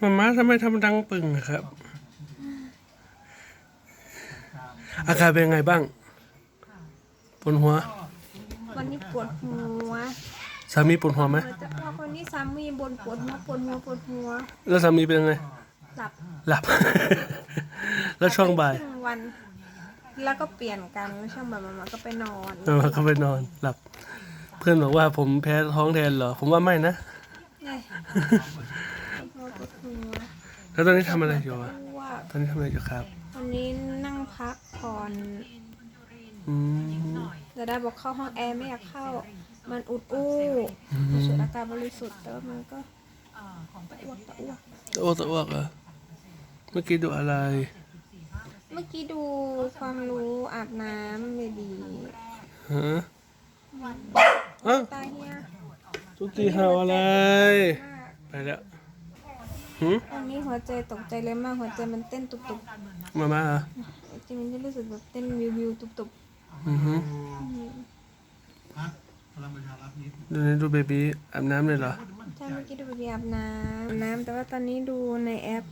มาม่าทำไมทำดังปึ่งอะครับ อาการเป็นไงบ้างปวดหัว วันนี้ปวดหัวสามีปวดหัวไหมเราจะพอคนนี้สามีบนปวดหัวปวดหัวปวดหัว แล้วสามีเป็นยังไง หลับ หลับ แล้วช่วงบ่ายครึ่งวัน แล้วก็เปลี่ยนกันแล้วช่วงบ่ายมาก็ไปนอนเออเขาไปนอน หลับ เพื่อนบอกว่าผมแพ้ท้องแทนเหรอ ผมว่าไม่นะไงปวดหัว แล้วตอนนี้ทำอะไรอยู่อะว่าตอนนี้ทำอะไรอยู่ครับวันนี้นั่งพักผ่อนอืมจะได้บอกเข้าห้องแอร์ไม่อยากเข้า มันอุดอู้สูดอากาศบริสุทธิ์แต่ว่ามันก็ตะอ้วกตะอ้วกตะอ้วกตะอ้วกเหรอะเมื่อกี้ดูอะไร เมื่อกี้ดูความรู้อาบน้ำเบบีฮะอ้าวตาเฮียทุกทีเห่าอะไรมากไป แล้วหืมตอนนี้หัวใจตกใจเลยมากหัวใจมันเต้นตุบมาม่าเหรอๆจริงๆมันจะรู้สึกแบบเต้นวิววิวๆตุบอือฮึดูนี่ดูเบบี้อาบน้ำเลยเหรอๆใช่เมื่อกี้ดูเบบีอาบน้ำอาบน้ำแต่ว่าตอนนี้ดูในแอป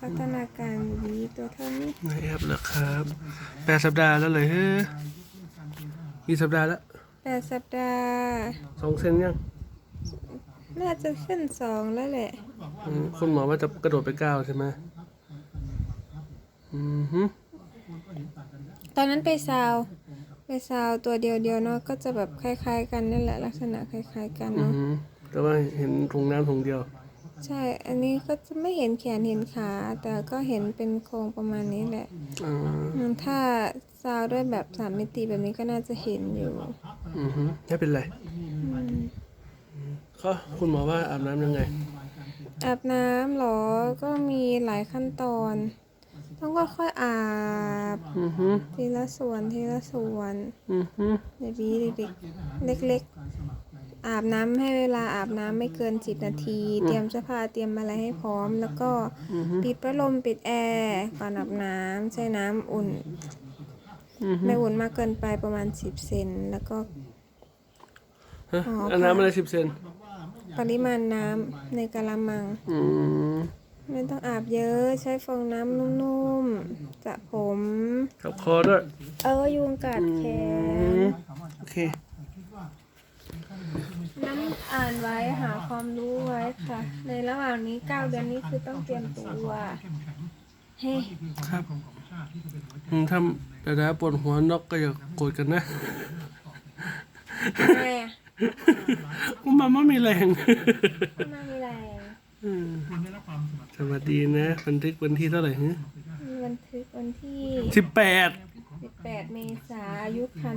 พัฒนาการเบบีตัวเท่านี้ในแอปเหรอครับแปดสัปดาห์แล้วเลยเฮ้ยกี่สัปดาห์แล้วแปดสัปดาห์สองเซนยัง น่าจะขึ้นสองแล้วแหละ อืมคุณหมอว่าจะกระโดดไปเก้าใช่ไหมอือฮึตอนนั้นไปซาวไปซาวตัวเดียวเดียวๆเนาะก็จะแบบคล้ายๆ กันนั่นแหละลักษณะคล้าย ๆ กันอือเนาะฮึแต่ว่าเห็นถุงน้ำถุงเดียว ใช่ อันนี้ก็จะไม่เห็นแขนเห็นขา แต่ก็เห็นเป็นโครงประมาณนี้แหละอ่า อืมถ้าซาวด้วยแบบสามมิติแบบนี้ก็น่าจะเห็นอยู่ อือฮึไม่เป็นไรอืม ก็คุณหมอว่าอาบน้ำยังไง อาบน้ำเหรอ ก็มีหลายขั้นตอน ต้องค่อยๆอาบ อือฮึทีละส่วนทีละส่วนอือฮึเบบีเด็กๆเล็ก ๆ อาบน้ำให้เวลาอาบน้ำไม่เกินสิบนาที เตรียมเสื้อผ้าเตรียมอะไรให้พร้อม แล้วก็อือฮึปิดพัดลมปิดแอร์ก่อนอาบน้ำใช้น้ำอุ่น อือฮึไม่อุ่นมากเกินไปประมาณสิบเซนแล้วก็ ฮะอ๋ออันน้ำอะไรสิบเซน ปริมาณน้ำในกะละมัง อืมไม่ต้องอาบเยอะ ใช้ฟองน้ำนุ่มๆจะผมกับคอด้วยเออยุงกัดแขอืน มโอเค น้ำอ่านไว้หาความรู้ไว้ค่ะ ในระหว่างนี้เก้าเดือนนี้คือต้องเตรียมตัวเฮ้ครับอืมถ้าแต่ดาปวดหัวนกก็อย่าโกรธกันนะทำไมอะ กูมาไม่มีแรงไม่มีแรงอืมสวัสดีนะบันทึกวันที่เท่าไหร่ฮะมีบันทึกวันที่สิบแปด18เมษายนอายุคัน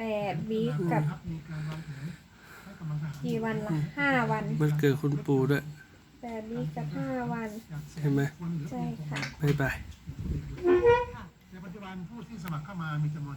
8วีคกับกี่วันละ5วันมันเกิดคุณปู่ด้วย8วีคกับ5วันใช่ไหมใช่ค่ะบ๊ายบายในปัจจุบันผู้ที่สมัครเข้ามามีจำนวน